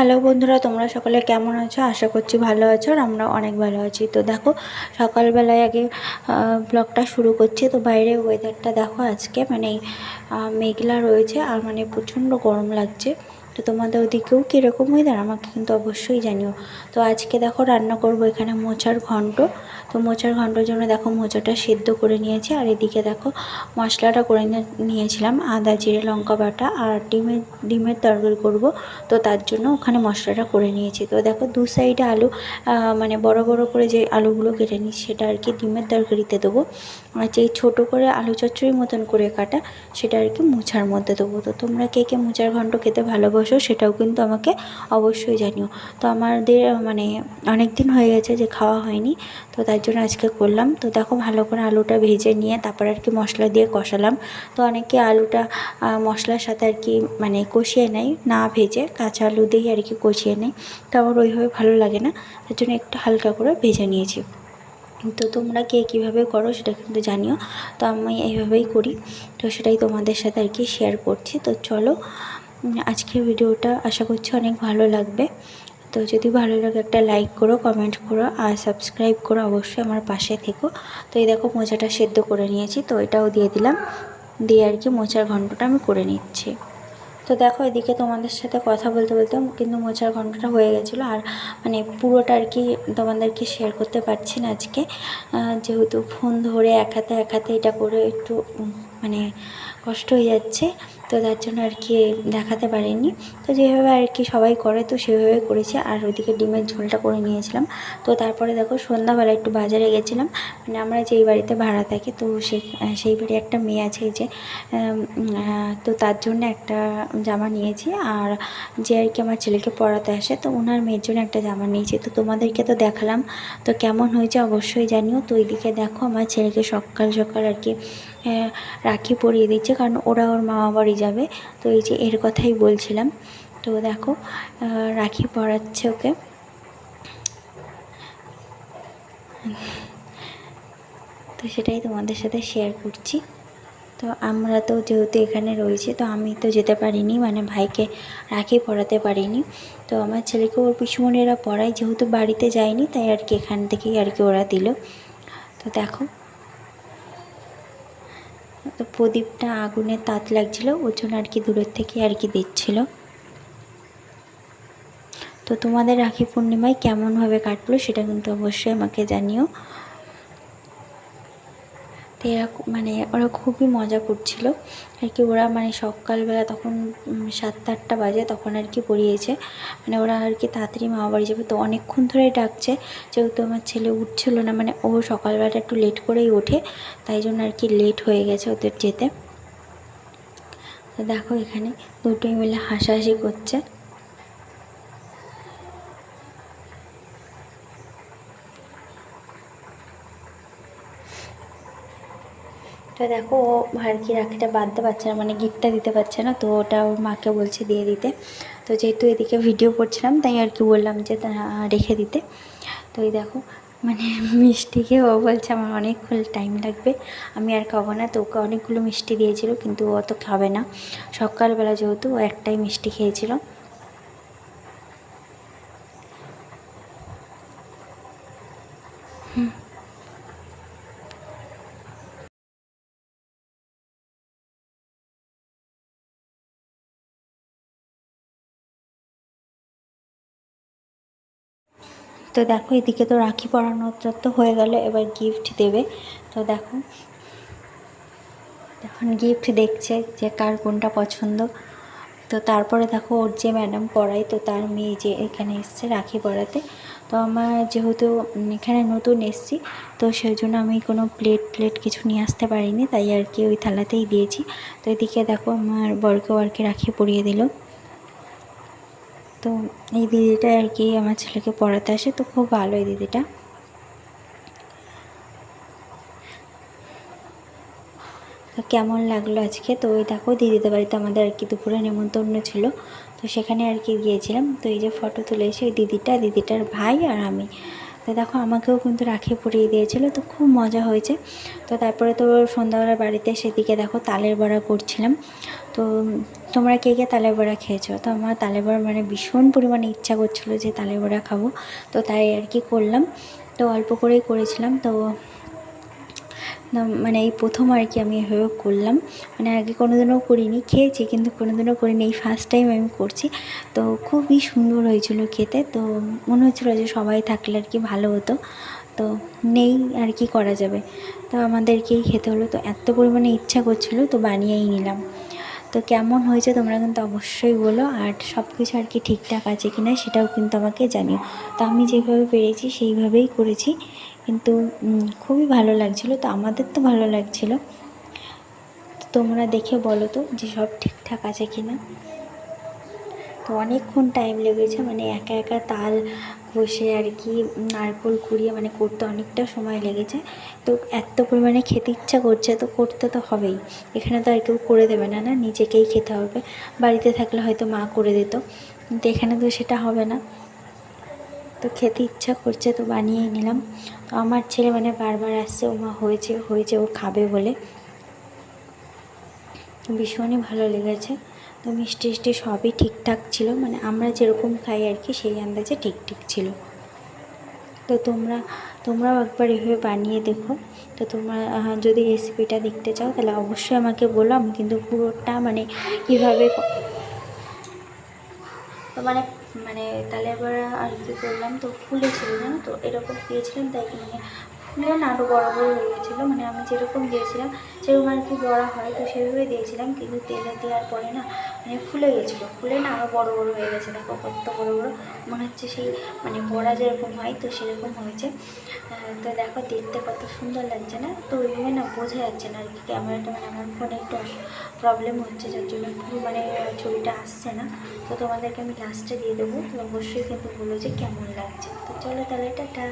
Hello বন্ধুরা, তোমরা সকলে কেমন আছো? আশা করছি ভালো আছো আর আমরা অনেক ভালো আছি। তো দেখো, সকালবেলায় আগে ব্লগটা শুরু করছি। তো বাইরে ওয়েদারটা দেখো আজকে মানে মেঘলা রয়েছে আর মানে প্রচণ্ড গরম লাগছে। তো তোমাদের ওদিকেও কীরকম হয়ে ওয়েদার আমাকে কিন্তু অবশ্যই জানিও। তো আজকে দেখো রান্না করব এখানে মোচার ঘন্ট। তো মোচার ঘন্টর জন্য দেখো মোচাটা সেদ্ধ করে নিয়েছি। আর এদিকে দেখো মশলাটা করে নিয়েছিলাম আদা, জিরে, লঙ্কা বাটা আর ডিমের ডিমের তরকারি করব। তো তার জন্য ওখানে মশলাটা করে নিয়েছি। তো দেখো দু সাইডে আলু মানে বড় বড় করে যে আলুগুলো কেটে নিই সেটা আর কি ডিমের তরকারিতে দেবো। আর যেই ছোটো করে আলু চচ্চড়ির মতন করে কাটা সেটা আর কি মোচার মধ্যে দেবো। তো তোমরা কে কে মোচার ঘন্ট খেতে ভালোবাসো সেটাও কিন্তু আমাকে অবশ্যই জানিও। তো আমাদের মানে অনেক দিন হয়ে গেছে যে খাওয়া হয়নি, তো তার জন্য আজকে করলাম। তো দেখো ভালো করে আলুটা ভেজে নিয়ে তারপর আর কি মশলা দিয়ে কষালাম। তো অনেকে আলুটা মশলার সাথে আর কি মানে কষিয়ে নেয়, না ভেজে কাঁচা আলু দিয়েই আর কি কষিয়ে নেয়। তো আমার ওইভাবে ভালো লাগে না, তার জন্য একটু হালকা করে ভেজে নিয়েছি। তো তোমরা কে কীভাবে করো সেটা কিন্তু জানিও। তো আমি এইভাবেই করি। তো সেটাই তোমাদের সাথে আর কি শেয়ার করছি। তো চলো আজকের ভিডিওটা আশা করছি অনেক ভালো লাগবে। তো যদি ভালো লাগে একটা লাইক করো কমেন্ট করো আর সাবস্ক্রাইব করো অবশ্যই আমার পাশে থেকো। তো এই দেখো মোচাটা সেদ্ধ করে নিয়েছি, তো এটাও দিয়ে দিলাম। দিয়ে আর কি মোচার ঘন্টটা আমি করে নিচ্ছি। তো দেখো এদিকে তোমাদের সাথে কথা বলতে বলতে কিন্তু মোচার ঘন্টটা হয়ে গেছিল আর মানে পুরোটা আর কি তোমাদেরকে শেয়ার করতে পারছি না আজকে। যেহেতু ফোন ধরে এক হাতে এক হাতে এটা করে একটু মানে কষ্ট হয়ে যাচ্ছে, তো তার জন্য আর কি দেখাতে পারিনি। তো যেভাবে আর কি সবাই করে, তো সেভাবে করেছি। আর ওইদিকে ডিমের ঝোলটা করে নিয়েছিলাম। তো তারপরে দেখো, সন্ধ্যাবেলা একটু বাজারে গেছিলাম। মানে আমরা যেই বাড়িতে ভাড়া থাকি, তো সে, সেই বাড়ি একটা মেয়ে আছে যে তো তার জন্য একটা জামা নিয়েছি। আর যে আর কি আমার ছেলেকে পড়াতে আসে, তো ওনার মেয়ের জন্য একটা জামা নিয়েছি। তো তোমাদেরকে তো দেখালাম। তো কেমন হয়েছে অবশ্যই জানিও। তো এইদিকে দেখো, আমার ছেলেকে সকাল সকাল আর কি রাখি পরিয়ে দিচ্ছে, কারণ ওরা ওর মামা বাড়ি যাবে। তো এই যে এর কথাই বলছিলাম। তো দেখো রাখি পরাচ্ছে ওকে। তো সেটাই তোমাদের সাথে শেয়ার করছি। তো আমরা তো যেহেতু এখানে রয়েছি, তো আমি তো যেতে পারিনি মানে ভাইকে রাখি পড়াতে পারিনি। তো আমার ছেলেকে ওর পিসুমণিরা পড়ায়, যেহেতু বাড়িতে যায়নি, তাই আর কি এখান থেকেই আর কি ওরা দিল। তো দেখো তো প্রদীপটা আগুনে তাত লাগছিল, ওর জন্য আর কি দূরের থেকে আর কি দিচ্ছিল। তো তোমাদের রাখি পূর্ণিমায় কেমনভাবে কাটলো সেটা কিন্তু অবশ্যই আমাকে জানিও। তো এরা মানে ওরা খুবই মজা করছিল। আর কি ওরা মানে সকালবেলা তখন সাতটা আটটা বাজে তখন আর কি পড়িয়েছে। মানে ওরা আর কি তাড়াতাড়ি মামা বাড়ি যাবে। তো অনেকক্ষণ ধরে ডাকছে, যেহেতু আমার ছেলে উঠছিল না মানে ও সকালবেলাটা একটু লেট করেই ওঠে, তাই জন্য আর কি লেট হয়ে গেছে ওদের যেতে। দেখো এখানে দুটোই মিলে হাসাহাসি করছে। তো দেখো, ও আর কি রাখিটা বাঁধতে পারছে না মানে গিফটটা দিতে পারছে না, তো ওটা ওর মাকে বলছে দিয়ে দিতে। তো যেহেতু এদিকে ভিডিও করছিলাম, তাই আর কি বললাম যে, তা রেখে দিতে। তো এই দেখো মানে মিষ্টিকে ও বলছে, আমার অনেকক্ষণ টাইম লাগবে, আমি আর খাব না। তো ওকে অনেকগুলো মিষ্টি দিয়েছিল, কিন্তু ও অত খাবে না। সকালবেলা যেহেতু ও একটাই মিষ্টি খেয়েছিল। তো দেখো, এদিকে তো রাখি পরানোটা তো হয়ে গেল, এবার গিফট দেবে। তো দেখো, এখন গিফট দেখছে যে কার কোনটা পছন্দ। তো তারপরে দেখো, ওর যে ম্যাডাম পড়ায়, তো তার মেয়ে যে এখানে এসছে রাখি পড়াতে তো আমার যেহেতু এখানে নতুন এসছি, তো সেই জন্য আমি কোনো প্লেট প্লেট কিছু নিয়ে আসতে পারিনি, তাই আর কি ওই থালাতেই দিয়েছি। তো এদিকে দেখো, আমার বরকেও আর কি রাখি পরিয়ে দিল। তো এই দিদিটা আর কি আমার ছেলেকে পড়াতে আসে, তো খুব ভালো এই দিদিটা। তো কেমন লাগল আজকে? তো ওই দেখো, দিদিদের বাড়িতে আমাদের আর কি দুপুরে নেমন্তন্ন ছিল। তো সেখানে আর কি গিয়েছিলাম। তো এই যে ফটো তুলে এসে ওই দিদিটা, দিদিটার ভাই আর আমি। তো দেখো, আমাকেও কিন্তু রাখি পরিয়ে দিয়েছিল, তো খুব মজা হয়েছে। তো তারপরে তো সন্ধ্যাবেলা বাড়িতে সেদিকে দেখো তালের বড়া করছিলাম। তো তোমরা কে কে তালের বড়া খেয়েছো? তো আমার তালের বড়া মানে ভীষণ পরিমাণে ইচ্ছা করছিল যে তালের বড়া খাব। তো তাই আর কি করলাম। তো অল্প করেই করেছিলাম। তো মানে এই প্রথম আর কি আমি এভাবে করলাম। মানে আগে কোনোদিনও করিনি, খেয়েছি কিন্তু কোনোদিনও করিনি। এই ফার্স্ট টাইম আমি করছি। তো খুবই সুন্দর হয়েছিল খেতে। তো মনে হচ্ছিল যে সবাই থাকলে আর কি ভালো হতো। তো নেই আর কি করা যাবে। তো আমাদেরকেই খেতে হলো। তো এত পরিমাণে ইচ্ছা করছিল, তো বানিয়েই নিলাম। তো কেমন হয়েছে তোমরা কিন্তু অবশ্যই বলো, আর সব কিছু আর কি ঠিকঠাক আছে কি না সেটাও কিন্তু আমাকে জানিও। তো আমি যেভাবে পেরেছি সেইভাবেই করেছি, কিন্তু খুবই ভালো লাগছিল, তো আমাদের তো ভালো লাগছিল। তোমরা দেখে বলো তো যে সব ঠিকঠাক আছে কি না তো অনেকক্ষণ টাইম লেগেছে মানে একা একা তাল ঘষে আর কি নারকোল কুড়িয়ে মানে করতে অনেকটা সময় লেগেছে। তো এত পরিমাণে খেতে ইচ্ছা করছে, তো করতে তো হবেই। এখানে তো আর কেউ করে দেবে না না? নিজেকেই খেতে হবে। বাড়িতে থাকলে হয়তো মা করে দিত, কিন্তু এখানে তো সেটা হবে না। তো খেতে ইচ্ছা করছে, তো বানিয়েই নিলাম। তো আমার ছেলে মানে বারবার আসছে ও মা হয়েছে হয়েছে, ও খাবে বলে। ভীষণই ভালো লেগেছে। তো মিষ্টি টিষ্টি সবই ঠিকঠাক ছিল মানে আমরা যেরকম খাই আর কি সেই আন্দাজে ঠিক ঠিক ছিল। তো তোমরা, তোমরাও একবার এভাবে বানিয়ে দেখো। তো তোমরা যদি রেসিপিটা দেখতে চাও তাহলে অবশ্যই আমাকে বলো, আমি কিন্তু পুরোটা মানে কীভাবে তো মানে মানে তাহলে বড়া আর কি করলাম, তো ফুলেছিল জানো তো, এরকম দিয়েছিলাম তাই মানে ফুলে না আরও বড় বড় হয়ে গেছিল মানে আমি যেরকম দিয়েছিলাম, সেরকম আর কি বড়া হয় তো সেভাবে দিয়েছিলাম, কিন্তু তেলে দেওয়ার পরে না মানে ফুলে গেছিল, ফুলে না আরও বড় বড় হয়ে গেছে, দেখো কত বড় বড়, মনে হচ্ছে সেই মানে বড়া যেরকম হয় তো সেরকম হয়েছে। তো দেখো দেখতে কত সুন্দর লাগছে না, তো ওইভাবে না বোঝা যাচ্ছে না আর কি ক্যামেরাটা মানে আমার ফোনে একটু প্রবলেম হচ্ছে, যার জন্য মানে ছবিটা আসছে না। তো তোমাদেরকে আমি লাস্টে দিয়ে দেবো, তো অবশ্যই কিন্তু বলো যে কেমন লাগছে। তো চলো তাহলে টাটা।